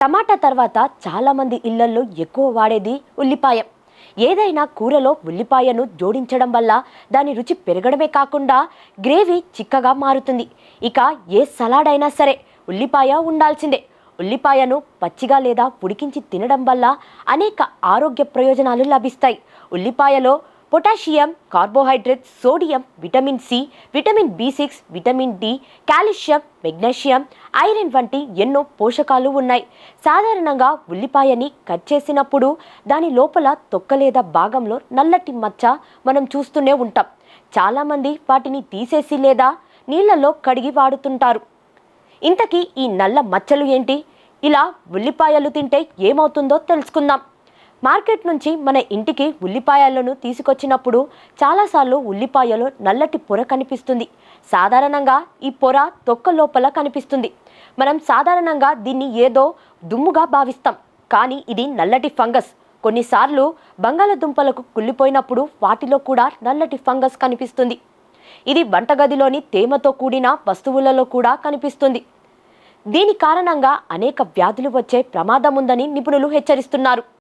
టమాటా తర్వాత చాలామంది ఇళ్ళల్లో ఎక్కువ వాడేది ఉల్లిపాయ. ఏదైనా కూరలో ఉల్లిపాయను జోడించడం వల్ల దాని రుచి పెరగడమే కాకుండా గ్రేవీ చిక్కగా మారుతుంది. ఇక ఏ సలాడ్ అయినా సరే ఉల్లిపాయ ఉండాల్సిందే. ఉల్లిపాయను పచ్చిగా లేదా ఉడికించి తినడం వల్ల అనేక ఆరోగ్య ప్రయోజనాలు లభిస్తాయి. ఉల్లిపాయలో potassium carbohydrate sodium vitamin C vitamin B six vitamin D calcium magnesium iron వంటి ఎన్నో పోషకాలు ఉన్నాయి. సాధారణంగా ఉల్లిపాయని కట్ చేసినప్పుడు దాని లోపల తొక్క లేదా భాగంలో నల్లటి మచ్చ మనం చూస్తూనే ఉంటాం. చాలామంది వాటిని తీసేసి లేదా నీళ్ళలో కడిగి వాడుతుంటారు. ఇంతకీ ఈ నల్ల మచ్చలు ఏంటి? ఇలా ఉల్లిపాయలు తింటే ఏమవుతుందో తెలుసుకుందాం. మార్కెట్ నుంచి మన ఇంటికి ఉల్లిపాయలను తీసుకొచ్చినప్పుడు చాలాసార్లు ఉల్లిపాయలో నల్లటి పొర కనిపిస్తుంది. సాధారణంగా ఈ పొర తొక్క లోపల కనిపిస్తుంది. మనం సాధారణంగా దీన్ని ఏదో దుమ్ముగా భావిస్తాం. కానీ ఇది నల్లటి ఫంగస్. కొన్నిసార్లు బంగాళదుంపలకు కుళ్ళిపోయినప్పుడు వాటిలో కూడా నల్లటి ఫంగస్ కనిపిస్తుంది. ఇది వంటగదిలోని తేమతో కూడిన వస్తువులలో కూడా కనిపిస్తుంది. దీని కారణంగా అనేక వ్యాధులు వచ్చే ప్రమాదం ఉందని నిపుణులు హెచ్చరిస్తున్నారు.